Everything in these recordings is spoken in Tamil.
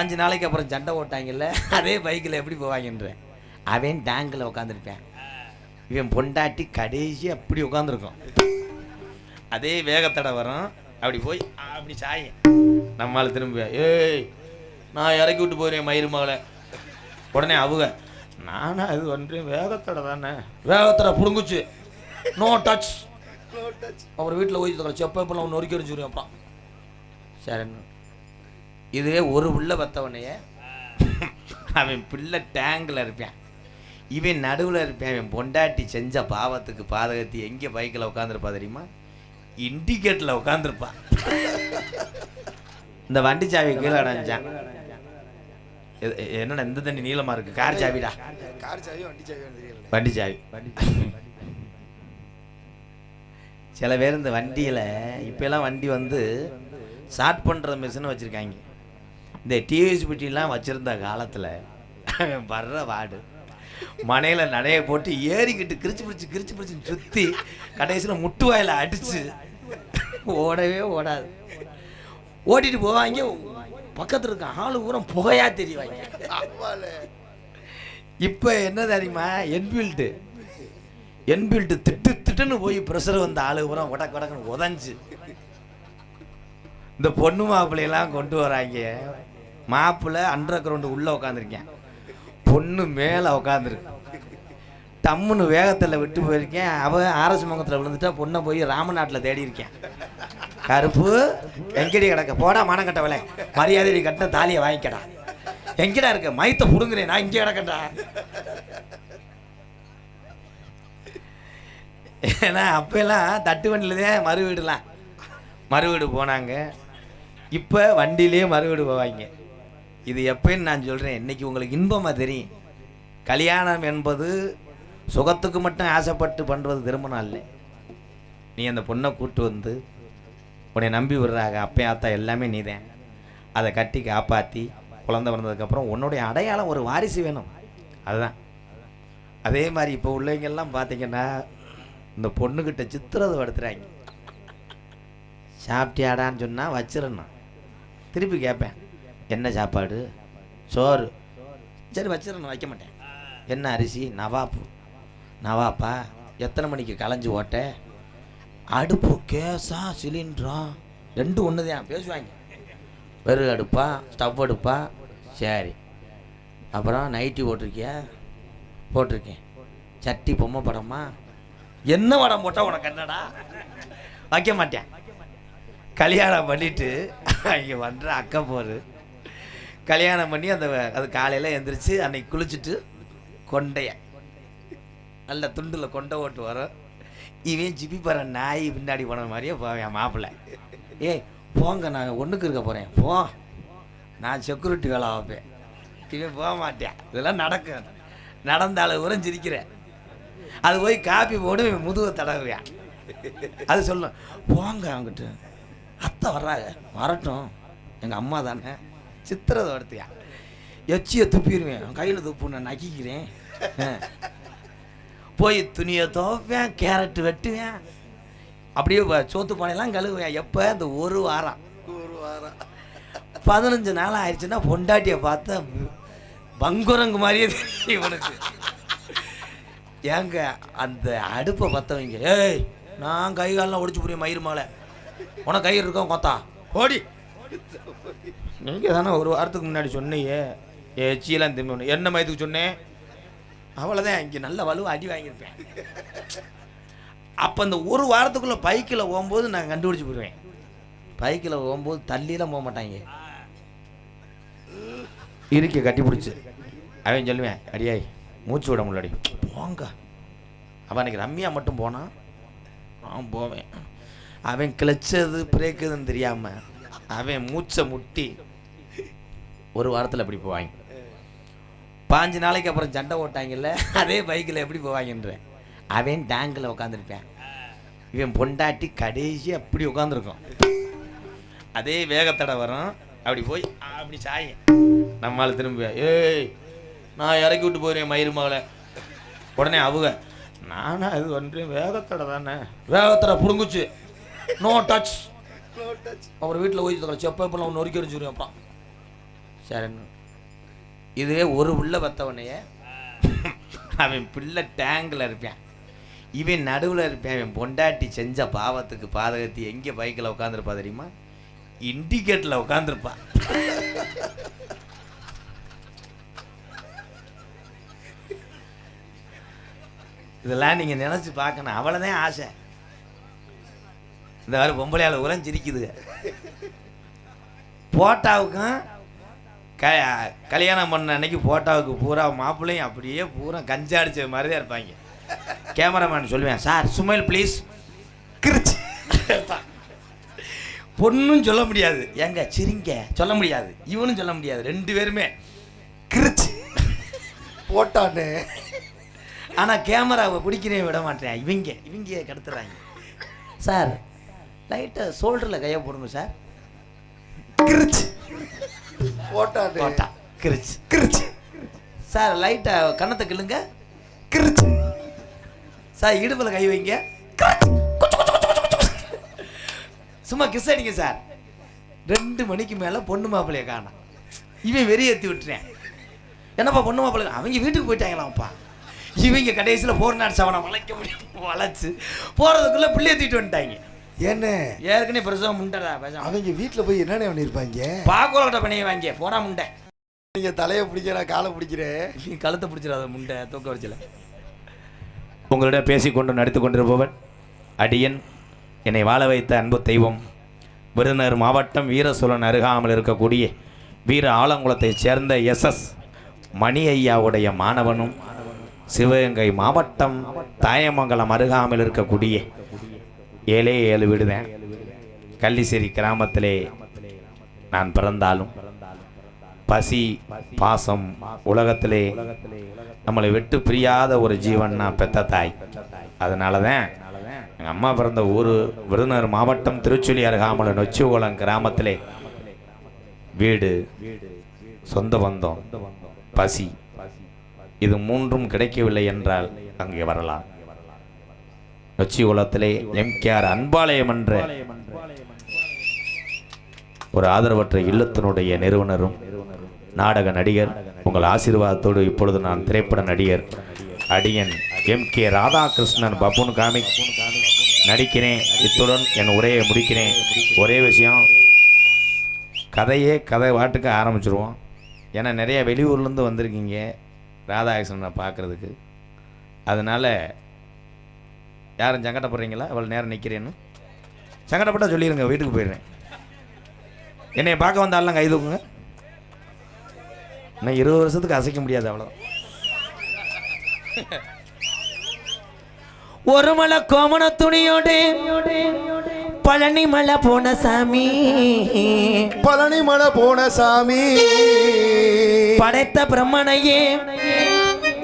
அஞ்சு நாளைக்கு அப்புறம் சண்டை ஓட்டாங்கல்ல அதே பைக்கில் எப்படி போவாங்கன்றேன் அவன் டேங்கில் உட்காந்துருப்பேன் இவன் பொண்டாட்டி கடைசி அப்படி உட்காந்துருக்கும் அதே வேகத்தடை வரும். அப்படி போய் அப்படி சாயும் நம்மால் திரும்ப ஏய் நான் இறக்கி விட்டு போகிறேன் மயிறு மகளை. உடனே அவங்க நானா இது பண்ணுறேன் வேகத்தடை தானே. வேகத்தடை பிடுங்குச்சு. நோ டச் அவர் வீட்டில் போய் செப்ப இப்போ ஒன்று நொறுக்கி அடிச்சுருவேன் அப்புறம். சரி இதுவே ஒரு உள்ள பத்தவனைய அவன் பிள்ளை டேங்கில் இருப்பான். இவன் நடுவில் இருப்பான். அவன் பொண்டாட்டி செஞ்ச பாவத்துக்கு பாதகத்தி எங்கே பைக்கில் உட்காந்துருப்பா தெரியுமா? இண்டிகேட்டில் உட்காந்துருப்பா இந்த வண்டி சாவி கீழே அடைஞ்சான். என்னடா இந்த தண்ணி நீளமா இருக்கு? கார் சாவிடா. கார் சாவி வண்டி சாவி தெரியல. வண்டி சாவி. சில பேர் இந்த வண்டியில் இப்போலாம் வண்டி வந்து ஸ்டார்ட் பண்ணுற மிஷினை வச்சுருக்காங்க. இந்த டிவிஎஸ் பெட்டிலாம் வச்சுருந்த காலத்தில் வர்ற வார்டு. மனையில் நடைய போட்டு ஏறிக்கிட்டு கிரிச்சு பிடிச்சி கிரிச்சு பிடிச்சி சுற்றி கடைசியில் முட்டு வாயில் அடித்து ஓடவே ஓடாது. ஓட்டிட்டு போவாங்க பக்கத்தில் இருக்க ஆளு பூரா புகையாக தெரிவாங்க. இப்போ என்ன தெரியுமா? என்ஃபீல்டு என்ஃபீல்டு திட்டு திட்டுன்னு போய் ப்ரெஷர் வந்த ஆளு பூரா உடக்கு உடக்குன்னு உதஞ்சு. இந்த பொண்ணு மாப்பிள்ளையெல்லாம் கொண்டு வராங்க. மாப்பிள்ளை அண்டர் கிரவுண்டு உள்ளே உட்காந்துருக்கேன் பொண்ணு மேலே உட்காந்துருக்கு டம்முன்னு வேகத்தில் விட்டு போயிருக்கேன். அவன் ஆர்எஸ் முகத்தில் விழுந்துட்டா பொண்ணை போய் ராமநாட்டில் தேடி இருக்கேன் கருப்பு எங்கடி கிடக்க? போடா மானம் கட்டவளே மரியாதை நீ கட்டின தாலியை வாங்கிக்கடா. எங்கடா இருக்க? மயத்தை புடுங்குறேன். நான் இங்கே கிடக்கண்டா ஏன்னா அப்பெல்லாம் தட்டு வண்டியில் தான் மறு வீடுலாம். மறு வீடு போனாங்க. இப்போ வண்டியிலே மறு வீடு போவாங்க. இது எப்பயும் நான் சொல்கிறேன் இன்றைக்கி உங்களுக்கு இன்பமாக தெரியும். கல்யாணம் என்பது சுகத்துக்கு மட்டும் ஆசைப்பட்டு பண்ணுறது திருமணம் இல்லை நீ அந்த பொண்ணை கூட்டு வந்து உன்னை நம்பி விடுறாங்க அப்பையும் ஆத்தா எல்லாமே நீதான். அதை கட்டி காப்பாற்றி குழந்தை பிறந்ததுக்கப்புறம் உன்னுடைய அடையாளம் ஒரு வாரிசு வேணும். அதுதான். அதே மாதிரி இப்போ உள்ளவங்கெல்லாம் பார்த்தீங்கன்னா இந்த பொண்ணுக்கிட்ட சித்திரதை படுத்துகிறாங்க சாப்பிட்டியாடான்னு சொன்னால் வச்சிடணும். திருப்பி கேட்பேன் என்ன சாப்பாடு? சோறு. சரி வச்சிடணும் வைக்க மாட்டேன். என்ன அரிசி? நவாப்பு. நவாப்பா? எத்தனை மணிக்கு களைஞ்சு ஓட்ட? அடுப்பு கேஸா சிலிண்டரா? ரெண்டு ஒன்று தான் பேசுவாங்க. வெறும் அடுப்பா? ஸ்டவ் அடுப்பா? சரி. அப்புறம் நைட்டி போட்டிருக்கியா? போட்டிருக்கேன். சட்டி பொம்மை படமா? என்ன படம் போட்டால் உனக்கு என்னடா? வைக்க மாட்டேன். கல்யாணம் பண்ணிட்டு இங்கே பண்ணுற அக்கா போரு. கல்யாணம் பண்ணி அந்த அது காலையில் எந்திரிச்சு அன்னைக்கு குளிச்சுட்டு கொண்டைய. நல்ல துண்டில் கொண்டை ஓட்டு வரும். இவன் ஜிபி பற நாய் பின்னாடி போன மாதிரியே போவேன் மாப்பிள்ளை. ஏய் போங்க நான் ஒன்றுக்கு இருக்க போகிறேன் போ. நான் செக்யூரிட்டி வேலை வைப்பேன் இவன் போக மாட்டேன். இதெல்லாம் நடக்கும். நடந்த அளவு கூட சிரிக்கிறேன். அது போய் காப்பி போட்டு இவன் முதுவை தடவுவேன். அது சொல்லும் போங்க அவங்ககிட்ட அத்தை வர்றாங்க. வரட்டும். எங்கள் அம்மா தானே. சித்திரதை வடுத்தியா எச்சியை துப்பிடுவேன் கையில் துப்பு நான் நக்கிக்கிறேன். போய் துணியை துவைப்பேன் கேரட்டு வெட்டுவேன். அப்படியே சோத்து பானையெல்லாம் கழுவுவேன். எப்போ? இந்த ஒரு வாரம். ஒரு வாரம். பதினஞ்சு நாள் ஆயிடுச்சுன்னா பொண்டாட்டியை பார்த்தா பங்குரங்கு மாதிரியே தெரியும் இவனுக்கு. ஏங்க அந்த அடுப்பை பற்றவங்க ஏய் நான் கை காலெலாம் ஒடிச்சு புரியும் மயிறு மாலை. உனக்கு கயிறு இருக்கோம் கொத்தா? ஓடி நீங்கள் தானே ஒரு வாரத்துக்கு முன்னாடி சொன்னியே. ஏ சீலாம் திரும்ப என்ன மயத்துக்கு சொன்னேன் அவ்வளோதான் இங்கே நல்ல வலுவை அடி வாங்கியிருப்பேன். அப்போ இந்த ஒரு வாரத்துக்குள்ளே பைக்கில் போகும்போது நான் கண்டுபிடிச்சி போயிடுவேன். பைக்கில் போகும்போது தள்ளிலாம் போக மாட்டாங்க. இருக்க கட்டி பிடிச்சி அவன் சொல்லுவேன் அடியாய் மூச்சு விட முன்னாடி போங்க. அவன் எனக்கு ரம்யா மட்டும் போனான் நான் போவேன். அவன் கிளச்சது பிரேக்குதுன்னு தெரியாமல் அவன் மூச்சை முட்டி ஒரு வாரத்தில் எப்படி போவாங்க? பாஞ்சு நாளைக்கு அப்புறம் சண்டை ஓட்டாங்கல்ல அதே பைக்கில் எப்படி போவாங்கன்றேன் அவன் டேங்கில் உட்காந்துருப்பேன் இவன் பொண்டாட்டி கடைசி அப்படி உட்காந்துருக்கும் அதே வேகத்தடை வரும். அப்படி போய் அப்படி சாயும் நம்மால் திரும்ப ஏய் நான் இறக்கி விட்டு போகிறேன் மயிறு மகளை. உடனே அவங்க நானா இது பண்ணுறேன் வேகத்தடை தானே. வேகத்தடை பிடுங்குச்சு. No touch. அவர் வீட்டில் போய் இப்போ நொறுக்கி அடிச்சுருவேன் அப்புறம். சரண். இதுவே ஒரு உள்ள பத்தவனைய அவன் பிள்ளை டேங்கில் இருப்பான். இவன் நடுவில் இருப்பான். அவன் பொண்டாட்டி செஞ்ச பாவத்துக்கு பாதகத்தி எங்கே பைக்கில் உட்காந்துருப்பா தெரியுமா? இண்டிகேட்டரில் உட்காந்துருப்பா இதெல்லாம் நீங்கள் நினச்சி பார்க்கணும். அவ்வளோதான் ஆசை. இந்த மாதிரி பொம்பளையால் உரம் சிரிக்குதுங்க போட்டாவுக்கும் க கல்யாணம் பண்ண அன்னைக்கு போட்டாவுக்கு பூரா மாப்பிள்ளையும் அப்படியே பூரா கஞ்சா அடிச்ச மாதிரி தான் இருப்பாங்க. கேமராமேன் சொல்லுவேன் சார் சுமைல் ப்ளீஸ் கிரிச்சு. பொண்ணும் சொல்ல முடியாது. ஏங்க சிரிங்க. சொல்ல முடியாது. இவனும் சொல்ல முடியாது. ரெண்டு பேருமே கிரிச்சு. போட்டானே. ஆனால் கேமராவை பிடிக்கிறே விட மாட்டேன். இவங்க இவங்க கடத்துறாங்க. சார் லைட்டை ஷோல்டரில் கையை போடுங்க சார் கிரிச்சு. போட்டானே போட்டா. கிரிச்சு. கிரிச்சு. சார் லைட்டை கன்னத்தை கிள்ளுங்க. கிரிச்சு. சார் இடுப்பில் கை வைங்க. சும்மா கிஸ் அடிங்க சார். ரெண்டு மணிக்கு மேலே பொண்ணு மாப்பிள்ளைய காணோம். இவன் வெறியேற்றி விட்டுறேன் என்னப்பா பொண்ணு மாப்பிள்ளை? அவங்க வீட்டுக்கு போயிட்டாங்களாம்ப்பா. இவங்க கடைசியில் போர் நாட் சவனை வளைக்க முடியும் வளைச்சு போகிறதுக்குள்ளே பிள்ளைய தூக்கிட்டு வந்துட்டாங்க. என்ன ஏற்கனவே பிரசவம் முண்டடா பேசாம. அவங்க வீட்டுல போய் என்னென்ன பண்ணிருப்பாங்க? பாக்கோலட்ட பண்ணிய வாங்க போடா முண்டை. நீங்க தலையை பிடிக்கிற காலை பிடிக்கிறேன் நீ கழுத்தை பிடிச்சிடாத முண்டை தூக்க வச்சல உங்களிடம் பேசிக்கொண்டு நடித்து கொண்டிருப்பவன் அடியன் என்னை வாழ வைத்த அன்பு தெய்வம் விருதுநகர் மாவட்டம் வீரசூலன் அருகாமல் இருக்கக்கூடிய வீர ஆலங்குளத்தைச் சேர்ந்த எஸ்எஸ் மணி ஐயாவுடைய மாணவனும் சிவகங்கை மாவட்டம் தாயமங்கலம் அருகாமல் இருக்கக்கூடிய ஏழே ஏழு விடுவேன். கள்ளிசேரி கிராமத்திலே நான் பிறந்தாலும் பசி பாசம் உலகத்திலே நம்மளை விட்டு பிரியாத ஒரு ஜீவன்னா பெத்த தாய். அதனால தான் எங்கள் அம்மா பிறந்த ஊர் விருதுநகர் மாவட்டம் திருச்சுழி அருகாமலை நொச்சிகுளம் கிராமத்திலே வீடு சொந்த பந்தம் பசி. இது மூன்றும் கிடைக்கவில்லை என்றால் அங்கே வரலாம். நொச்சிகுளத்திலே எம்கேஆர் அன்பாலயம் என்ற ஒரு ஆதரவற்ற இல்லத்தினுடைய நிறுவனரும் நாடக நடிகர். உங்கள் ஆசீர்வாதத்தோடு இப்பொழுது நான் திரைப்பட நடிகர் அடியன் எம் கே ராதாகிருஷ்ணன் பப்புன் காமி நடிக்கிறேன். இத்துடன் என் உரையை முடிக்கிறேன். ஒரே விஷயம் கதையே கதை வாட்டுக்கு ஆரம்பிச்சிருவோம். ஏன்னா நிறைய வெளியூர்லேருந்து வந்திருக்கீங்க ராதாகிருஷ்ணனை பார்க்குறதுக்கு. அதனால் யாரும் சங்கடப்படுறீங்களா? அவ்வளோ நேரம் நிற்கிறேன்னு சங்கடப்பட்டா சொல்லிடுங்க வீட்டுக்கு போயிடுறேன். என்னை பார்க்க வந்தாலும் கை தூக்குங்க. இன்னும் இருபது வருஷத்துக்கு அசைக்க முடியாது அவ்வளோ ஒரு மலை கோமண துணியோடு பழனி மலை போன சாமி. பழனி மலை போன சாமி. படைத்த பிரம்மனையே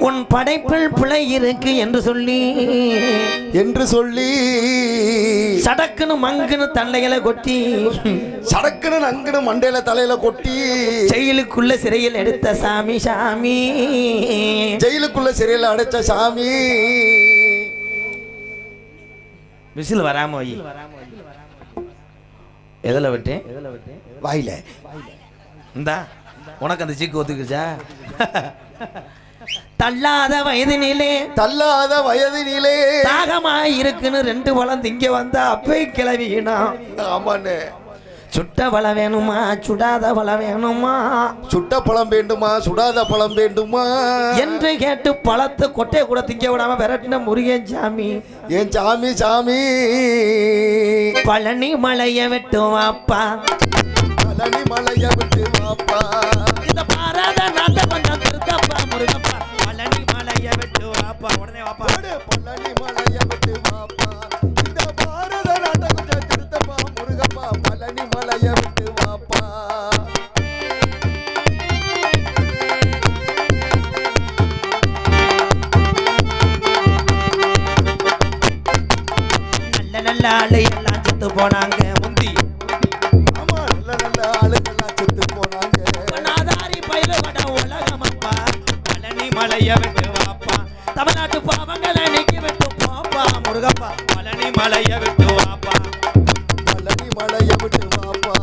உன் படைப்பில் பிழை இருக்கு என்று சொல்லி. என்று சொல்லி. சடக்குன்னு மங்குன்னு தண்டைகளை கொட்டி. சடக்குன்னு நங்குன்னு மண்டையில தலையில கொட்டி. செயலுக்குள்ள சிறையில் எடுத்த சாமி சாமி. ஜெயிலுக்குள்ள சிறையில அடைச்ச சாமி. விசில் வராம வை. எதில் விட்டேன்? வாயில. இந்தா உனக்கு அந்த சீக்கு ஒத்துக்குச்சா தள்ளாத வயதினிலே. தள்ளாத வயதினிலே. தாகமாய் இருக்குன்னு ரெண்டு பழம் திங்க வந்தா அப்பை கிளவினா ஆமாண்ணே. சுட்ட பழம் வேணுமா? சுடாத பழம் வேணுமா? சுட்ட பழம் வேண்டுமா? சுடாத பழம் வேண்டுமா? என்று கேட்டு பழத்தை கொட்டையை கூட திங்க விடாம விரட்டின முருகன் சாமி. என் சாமி சாமி. பழனி மலைய வெட்டும் அப்பா பழனி மலைய விட்டு வாப்பா இந்த பாராத ஆளு எல்லாம் செத்து போனாங்க முந்தி. ஆமா நல்ல நல்ல ஆளுங்கெல்லாம் செத்து போனாங்க. நாதாரி பயில வட உலகமப்பா. பழனி மலைய விட்டு வாப்பா. தமிழ்நாட்டு போப்பா பழனி மலைய விட்டு வாப்பா. பழனி மலைய விட்டு வாப்பா.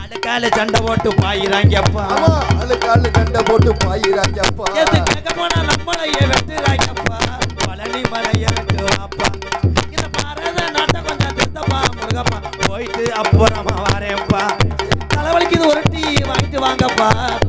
அழுக்கால சண்டை போட்டு பாயிராங்கப்பா அழுக்கால சண்டை போட்டு பாயிராங்கப்பா எது கேட்க போனா பழனி மலைய விட்டு வாப்பா. இந்த பாரத நாட்டை கொஞ்சம் திருத்தப்பா முருகப்பா. போயிட்டு அப்புறமா வரேன்ப்பா. Gapa,